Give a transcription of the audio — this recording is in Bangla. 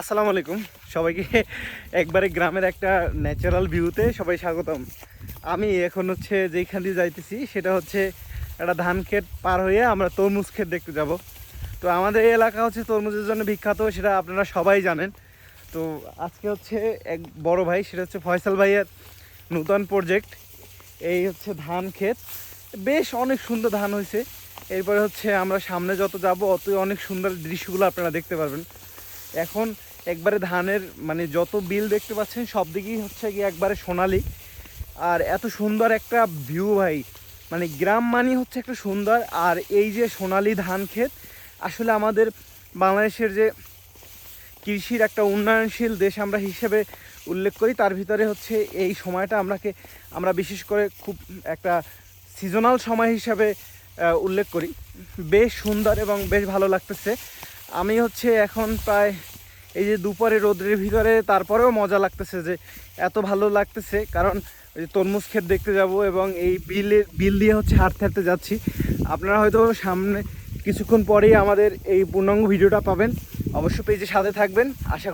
আসসালামু আলাইকুম। সবাইকে একবারে গ্রামের একটা ন্যাচারাল ভিউতে সবাই স্বাগতম। আমি এখন হচ্ছে যেইখান দিয়ে যাইতেছি, সেটা হচ্ছে একটা ধান ক্ষেত পার হয়ে আমরা তরমুজ ক্ষেত দেখতে যাব। তো আমাদের এই এলাকা হচ্ছে তরমুজের জন্য বিখ্যাত, সেটা আপনারা সবাই জানেন। তো আজকে হচ্ছে এক বড় ভাই, সেটা হচ্ছে ফয়সাল ভাইয়ের নূতন প্রজেক্ট এই হচ্ছে ধান ক্ষেত। বেশ অনেক সুন্দর ধান হয়েছে। এরপরে হচ্ছে আমরা সামনে যত যাব, অতই অনেক সুন্দর দৃশ্যগুলো আপনারা দেখতে পারবেন। এখন একবারে ধানের মানে যত বিল দেখতে পাচ্ছেন, সব দিকেই হচ্ছে কি একবারে সোনালি। আর এত সুন্দর একটা ভিউ ভাই। মানে গ্রাম মানি হচ্ছে একটা সুন্দর। আর এই যে সোনালি ধান ক্ষেত, আসলে আমাদের বাংলাদেশের যে কৃষির একটা উন্নয়নশীল দেশ আমরা হিসেবে উল্লেখ করি, তার ভিতরে হচ্ছে এই সময়টা আমরাকে, আমরা বিশেষ করে খুব একটা সিজনাল সময় হিসাবে উল্লেখ করি। বেশ সুন্দর এবং বেশ ভালো লাগতেছে। আমি হচ্ছে এখন প্রায় এই যে দুপুরে রোদ্রের ভিতরে, তারপরেও মজা লাগতেছে যে এত ভালো লাগতেছে। কারণ ওই যে তরমুজ ক্ষেত দেখতে যাব এবং এই বিলের বিল দিয়ে হচ্ছে হাঁটতে হাঁটতে যাচ্ছি। আপনারা হয়তো সামনে কিছুক্ষণ পরেই আমাদের এই পূর্ণাঙ্গ ভিডিওটা পাবেন। অবশ্য পেজে সাথে থাকবেন। আশা